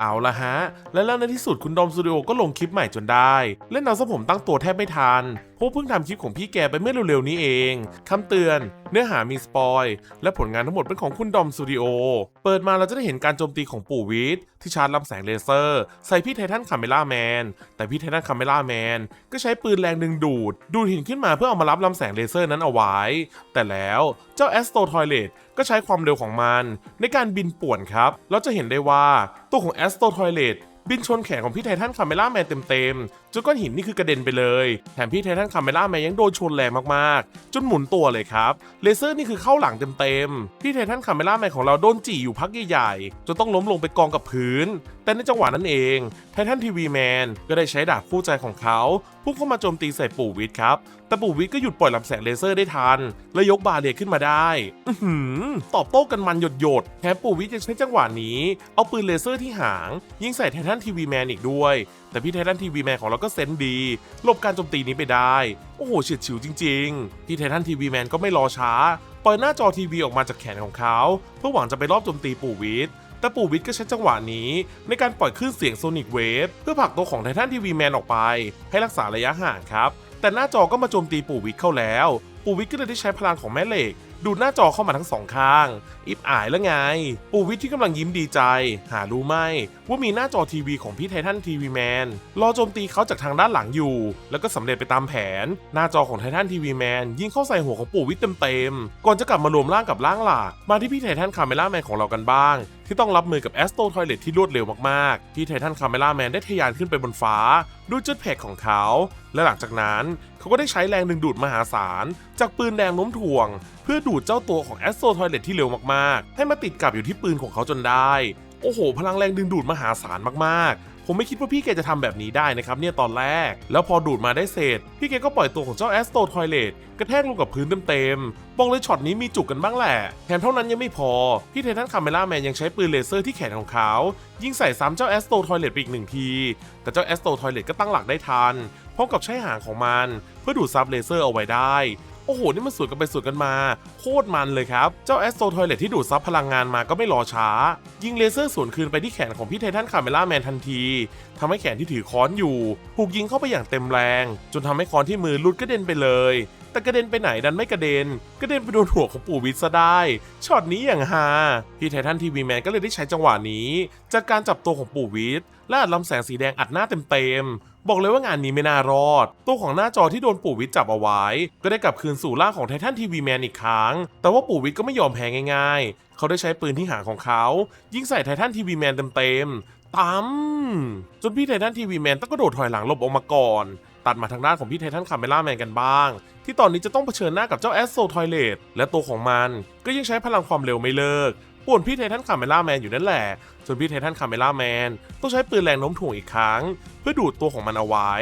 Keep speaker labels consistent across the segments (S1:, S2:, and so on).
S1: เอาละฮะ และแล้วในที่สุดคุณดอมสตูดิโอก็ลงคลิปใหม่จนได้ เล่นเอาซะผมตั้งตัวแทบไม่ทันพราะเพิ่งทำคลิปของพี่แกไปเมื่อเร็วๆนี้เองคำเตือน เนื้อหามีสปอยและผลงานทั้งหมดเป็นของคุณดอมสตูดิโอ เปิดมาเราจะได้เห็นการโจมตีของปู่วิทย์ที่ชาร์จลำแสงเลเซอร์ ใส่พี่ไททันคาเมล่าแมน แต่พี่ไททันคาเมล่าแมน ก็ใช้ปืนแรงดึงดูด ดูดหินขึ้นมาเพื่อเอามารับลำแสงเลเซอร์นั้นเอาไว้ แต่แล้วเจ้าแอสโตทอยเลตก็ใช้ความเร็วของมัน ในการบินป่วนครับ เราจะเห็นได้ว่าตัวของแอสโตทอยเลต บินชนแขนของพี่ไททันคาเมล่าแมนเต็มๆ จนก้อนหินนี่คือกระเด็นไปเลย แถมพี่ไททันคาเมล่าแมนยังโดนชนแรงมากๆ จนหมุนตัวเลยครับ เลเซอร์นี่คือเข้าหลังเต็มๆ พี่ไททันคาเมล่าแมนของเราโดนจี่อยู่พักใหญ่ๆ จนต้องล้มลงไปกองกับพื้น แต่ในจังหวะนั้นเองไททันทีวีแมนก็ได้ใช้ดาบคู่ใจของเขาพุ่งเข้ามาโจมตีใส่ปู่วิทครับแต่ปู่วิทย์ก็หยุดปล่อยลำแสงเลเซอร์ได้ทัน และยกบาเรียขึ้นมาได้อืตอบโต้กันมันหยดหยดแถมปู่วิทย์ยังใช้จังหวะนี้ เอาปืนเลเซอร์ที่หาง ยิงใส่ไททันทีวีแมนอีกด้วย แต่พี่ไททันทีวีแมนของเราก็เซนส์ดีหลบการโจมตีนี้ไปได้ โอ้โหเฉียดฉิวจริงๆ พี่ไททันทีวีแมนก็ไม่รอช้า ปล่อยหน้าจอทีวีออกมาจากแขนของเขา เพื่อหวังจะไปรอบโจมตีปู่วิทย์แต่ปู่วิทย์ก็ใช้จังหวะนี้ ในการปล่อยคลื่นเสียงโซนิกเวฟเพื่อผลักตัวของไททันทีวีแมนออกไป ให้รักษาระยะห่างครับ แต่หน้าจอก็มาโจมตีปู่วิทย์เข้าแล้ว ปู่วิทย์ก็เลยได้ใช้พลังของแม่เหล็ก ดูดหน้าจอเข้ามาทั้งสองข้าง อิบอายแล้วไง ปู่วิทย์ที่กำลังยิ้มดีใจ หารู้ไหมว่ามีหน้าจอทีวีของพี่ไททันทีวีแมนรอโจมตีเขาจากทางด้านหลังอยู่ แล้วก็สำเร็จไปตามแผน หน้าจอของไททันทีวีแมนยิงเข้าใส่หัวของปู่วิทย์เต็มๆก่อนจะกลับมารวมร่างกับร่างหลักมาที่พี่ไททันคาเมล่าแมนของเรากันบ้าง ที่ต้องรับมือกับแอสโตทอยเลตที่รวดเร็วมากๆ ที่ไททันคาเมล่าแมนได้ทะยานขึ้นไปบนฟ้า ด้วยจุดแพ็กของเขา และหลังจากนั้นเขาก็ได้ใช้แรงดึงดูดมหาศาล จากปืนแดงโน้มถ่วง เพื่อดูดเจ้าตัวของแอสโตทอยเลตที่เร็วมากๆ ให้มาติดกับอยู่ที่ปืนของเขาจนได้ โอ้โห พลังแรงดึงดูดมหาศาลมากๆ ผมไม่คิดว่าพี่แกจะทำแบบนี้ได้นะครับเนี่ยตอนแรก แล้วพอดูดมาได้เสร็จพี่แกก็ปล่อยตัวของเจ้าแอสโตทอยเลตกระแทกลงกับพื้นเต็มๆบอกเลยช็อตนี้มีจุกกันบ้างแหละ แถมเท่านั้นยังไม่พอ พี่ไททันคาเมล่าแมนยังใช้ปืนเลเซอร์ที่แขนของเขา ยิงใส่ซ้ำเจ้าแอสโตทอยเลตไปอีกหนึ่งที แต่เจ้าแอสโตทอยเลตก็ตั้งหลักได้ทันพร้อมกับใช้หางของมัน เพื่อดูดซับเลเซอร์เอาไว้ได้ โอ้โห นี่มันสวนกันไปสวนกันมา โคตรมันเลยครับ เจ้าแอสโตทอยเลตที่ดูดซับพลังงานมาก็ไม่รอช้า ยิงเลเซอร์สวนคืนไปที่แขนของพี่ไททันคาเมล่าแมนทันทีทำให้แขนที่ถือค้อนอยู่ ถูกยิงเข้าไปอย่างเต็มแรง จนทำให้ค้อนที่มือหลุดกระเด็นไปเลย แต่กระเด็นไปไหนดันไม่กระเด็น กระเด็นไปโดนหัวของปู่วิทย์ซะได้ช็อตนี้อย่างฮาพี่ไททันทีวีแมนก็เลยได้ใช้จังหวะนี้จากการจับตัวของปู่วิทย์และอัดลำแสงสีแดงอัดหน้าเต็มๆบอกเลยว่างานนี้ไม่น่ารอด ตัวของหน้าจอที่โดนปู่วิทย์จับเอาไว้ ก็ได้กลับคืนสู่ร่างของไททันทีวีแมนอีกครั้ง แต่ว่าปู่วิทย์ก็ไม่ยอมแพ้ง่ายๆ เขาได้ใช้ปืนที่หางของเขา ยิงใส่ไททันทีวีแมนเต็มๆตั้มจนพี่ไททันทีวีแมนต้องกระโดดถอยหลังหลบออกมาก่อน ตัดมาทางด้านของพี่ไททันคาเมล่าแมนกันบ้าง ที่ตอนนี้จะต้องเผชิญหน้ากับเจ้าแอสโซทอยเลตและตัวของมันก็ยังใช้พลังความเร็วไม่เลิกป่วนพี่ไททันคาเมล่าแมนอยู่นั่นแหละจนพี่ไททันคาเมล่าแมนต้องใช้ปืนแรงโน้มถ่วงอีกครั้ง เพื่อดูดตัวของมันเอาไว้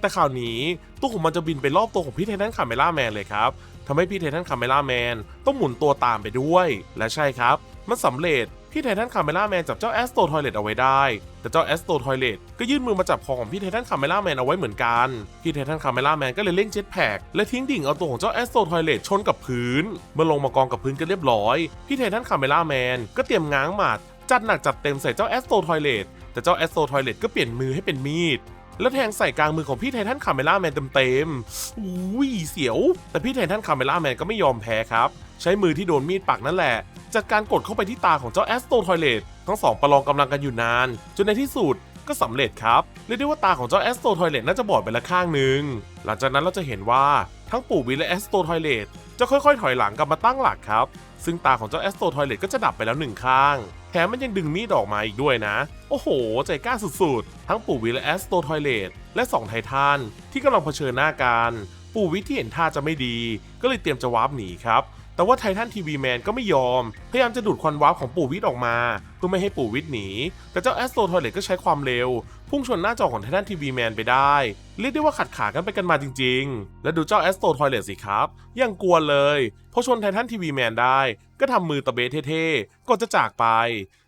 S1: แต่คราวนี้ตัวของมันจะบินไปรอบตัวของพี่ไททันคาเมล่าแมนเลยครับทำให้พี่ไททันคาเมล่าแมนต้องหมุนตัวตามไปด้วย และใช่ครับ มันสำเร็จ พี่ไททันคาเมล่าแมนจับเจ้าแอสโตทอยเลตเอาไว้ได้ แต่เจ้าแอสโตทอยเลตก็ยื่นมือมาจับคอของพี่ไททันคาเมล่าแมนเอาไว้เหมือนกัน พี่ไททันคาเมล่าแมนก็เลยเล่นเจ็ตแพกและทิ้งดิ่งเอาตัวของเจ้าแอสโตทอยเลตชนกับพื้น เมื่อลงมากองกับพื้นกันเรียบร้อย พี่ไททันคาเมล่าแมนก็เตรียมง้างหมัดจัดหนักจัดเต็มใส่เจ้าแอสโตทอยเลตแต่เจ้าแอสโตทอยเลตก็เปลี่ยนมือให้เป็นมีดแล้วแทงใส่กลางมือของพี่ไททันคาเมล่าแมนเต็มๆอุ้ยเสียว แต่พี่ไททันคาเมล่าแมนก็ไม่ยอมแพ้ครับ ใช้มือที่โดนมีดปักนั่นแหละ จัดการกดเข้าไปที่ตาของเจ้าแอสโตทอยเลตทั้งสองประลองกำลังกันอยู่นาน จนในที่สุดก็สำเร็จครับเรียกได้ว่าตาของเจ้าแอสโตทอยเลตน่าจะบอดไปละข้างหนึ่งหลังจากนั้นเราจะเห็นว่าทั้งปู่วิทและแอสโตทอยเลตจะค่อยๆ ถอยหลังกลับมาตั้งหลักครับ ซึ่งตาของเจ้าแอสโตทอยเลตก็จะดับไปแล้วหนึ่งข้างแถมมันยังดึงมีดออกมาอีกด้วยนะ โอ้โห ใจกล้าสุดๆ ทั้งปู่วิทและแอสโตทอยเลตและสองไททันที่กำลังเผชิญหน้ากัน ปู่วิทที่เห็นท่าจะไม่ดี ก็เลยเตรียมจะวาร์ปหนีครับ แต่ว่าไททันทีวีแมนก็ไม่ยอม พยายามจะดูดควันวาร์ปของปู่วิทย์ออกมา เพื่อไม่ให้ปู่วิทย์หนี แต่เจ้าแอสโตทอยเลตก็ใช้ความเร็ว พุ่งชนหน้าจอของไททันทีวีแมนไปได้เรียกได้ว่าขัดขากันไปกันมาจริง ๆ และดูเจ้าแอสโตทอยเลตสิครับ ยังกลัวเลยพอชนไททันทีวีแมนได้ ก็ทำมือตะเบะเท่ๆก่อนจะจากไป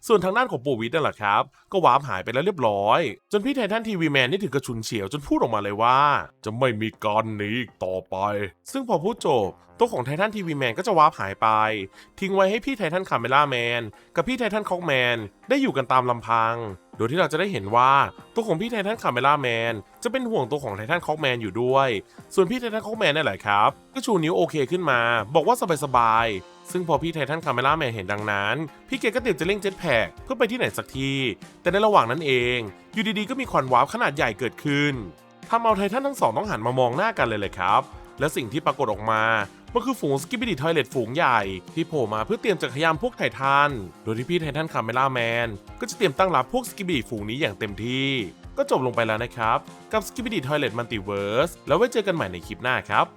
S1: ส่วนทางด้านของปูวิทนั่นแหละครับ ก็วาร์ปหายไปแล้วเรียบร้อย จนพี่ไททันทีวีแมนนี่ถึงกระชุนเฉียวจนพูดออกมาเลยว่า จะไม่มีการหนีอีกต่อไป ซึ่งพอพูดจบ ตัวของไททันทีวีแมนก็จะวาร์ปหายไป ทิ้งไว้ให้พี่ไททันคาเมล่าแมนกับพี่ไททันคอกแมนได้อยู่กันตามลำพัง โดยที่เราจะได้เห็นว่าตัวของพี่ไททันคาเมล่าแมน จะเป็นห่วงตัวของไททันคอกแมนอยู่ด้วย ส่วนพี่ไททันคอกแมนนั่แหละครับ ก็ชูนิ้วโอเคขึ้นมา บอกว่าสบายๆ ซึ่งพอพี่ไททันคาเมล่าแมนเห็นดังนั้น พี่เกก็เตรียมจะเร่งเจ็ตแพคเพื่อไปที่ไหนสักที แต่ในระหว่างนั้นเอง อยู่ดีๆ ก็มีควันวาร์ปขนาดใหญ่เกิดขึ้นทำเอาไททันทั้งสองต้องหันมามองหน้ากันเลยเลยครับ และสิ่งที่ปรากฏออกมามันคือฝูงสกิปปิดิทอยเลตฝูงใหญ่ที่โผล่มาเพื่อเตรียมจะขยามพวกไททัน โดยที่พี่ไททันคาเมล่าแมนก็จะเตรียมตั้งรับพวกสกิปปิดิฝูงนี้อย่างเต็มที่ ก็จบลงไปแล้วนะครับ กับ s k i b i d y Toilet Multiverse แล้วไว้เจอกันใหม่ในคลิปหน้าครับ